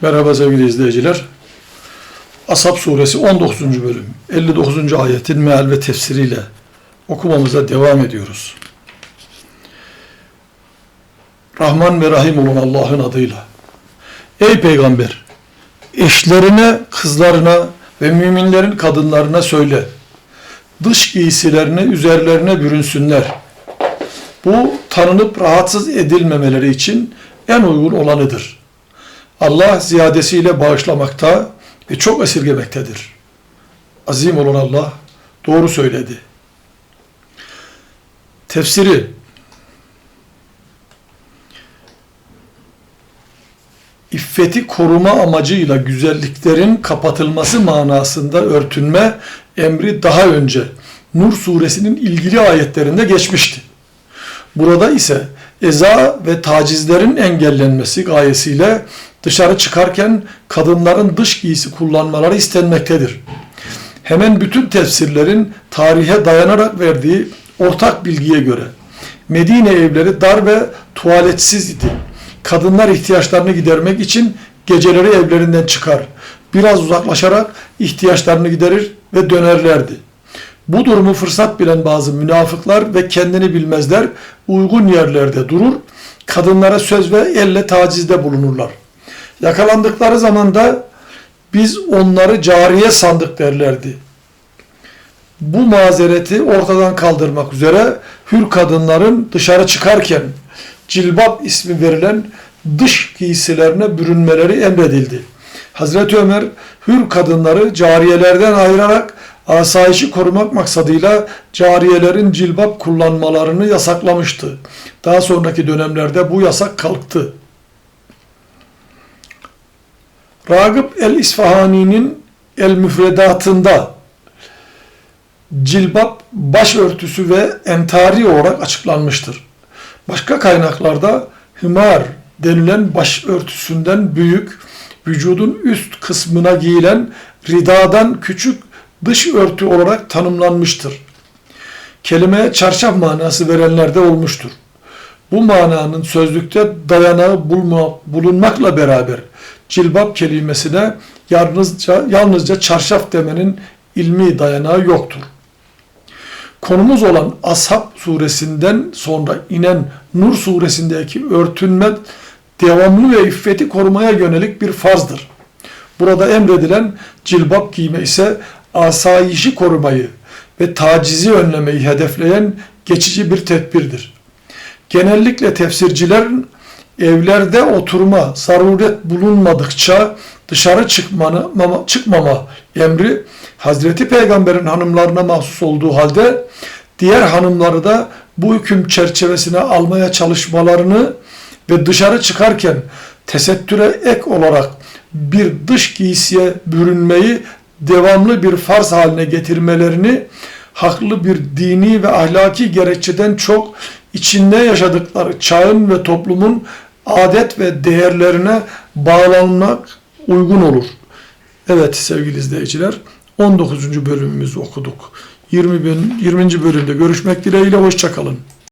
Merhaba sevgili izleyiciler. Ashab suresi 19. bölüm 59. ayetin meal ve tefsiriyle okumamıza devam ediyoruz. Rahman ve Rahim olan Allah'ın adıyla. Ey peygamber! Eşlerine, kızlarına ve müminlerin kadınlarına söyle. Dış giysilerini üzerlerine bürünsünler. Bu tanınıp rahatsız edilmemeleri için en uygun olanıdır. Allah ziyadesiyle bağışlamakta ve çok esirgemektedir. Azim olan Allah doğru söyledi. Tefsiri İffeti koruma amacıyla güzelliklerin kapatılması manasında örtünme emri daha önce Nur suresinin ilgili ayetlerinde geçmişti. Burada ise eza ve tacizlerin engellenmesi gayesiyle dışarı çıkarken kadınların dış giysi kullanmaları istenmektedir. Hemen bütün tefsirlerin tarihe dayanarak verdiği ortak bilgiye göre Medine evleri dar ve tuvaletsiz idi. Kadınlar ihtiyaçlarını gidermek için geceleri evlerinden çıkar. Biraz uzaklaşarak ihtiyaçlarını giderir ve dönerlerdi. Bu durumu fırsat bilen bazı münafıklar ve kendini bilmezler uygun yerlerde durur, kadınlara söz ve elle tacizde bulunurlar. Yakalandıkları zaman da biz onları cariye sandık derlerdi. Bu mazereti ortadan kaldırmak üzere hür kadınların dışarı çıkarken cilbap ismi verilen dış giysilerine bürünmeleri emredildi. Hazreti Ömer hür kadınları cariyelerden ayırarak asayişi korumak maksadıyla cariyelerin cilbap kullanmalarını yasaklamıştı. Daha sonraki dönemlerde bu yasak kalktı. Ragıp el-İsfahani'nin el-müfredatında cilbap başörtüsü ve entari olarak açıklanmıştır. Başka kaynaklarda hımar denilen başörtüsünden büyük, vücudun üst kısmına giyilen ridadan küçük dış örtü olarak tanımlanmıştır. Kelimeye çarşaf manası verenler de olmuştur. Bu mananın sözlükte dayanağı bulma, bulunmakla beraber cilbap kelimesine yalnızca, yalnızca çarşaf demenin ilmi dayanağı yoktur. Konumuz olan Ashab suresinden sonra inen Nur suresindeki örtünme devamlı ve iffeti korumaya yönelik bir farzdır. Burada emredilen cilbap giyme ise asayişi korumayı ve tacizi önlemeyi hedefleyen geçici bir tedbirdir. Genellikle tefsircilerin evlerde oturma zaruret bulunmadıkça dışarı çıkmanı, mama, çıkmama emri Hazreti Peygamber'in hanımlarına mahsus olduğu halde diğer hanımları da bu hüküm çerçevesine almaya çalışmalarını ve dışarı çıkarken tesettüre ek olarak bir dış giysiye bürünmeyi devamlı bir farz haline getirmelerini haklı bir dini ve ahlaki gerekçeden çok içinde yaşadıkları çağın ve toplumun adet ve değerlerine bağlanmak uygun olur. Evet sevgili izleyiciler 19. bölümümüzü okuduk. 20, 20. bölümde görüşmek dileğiyle hoşçakalın.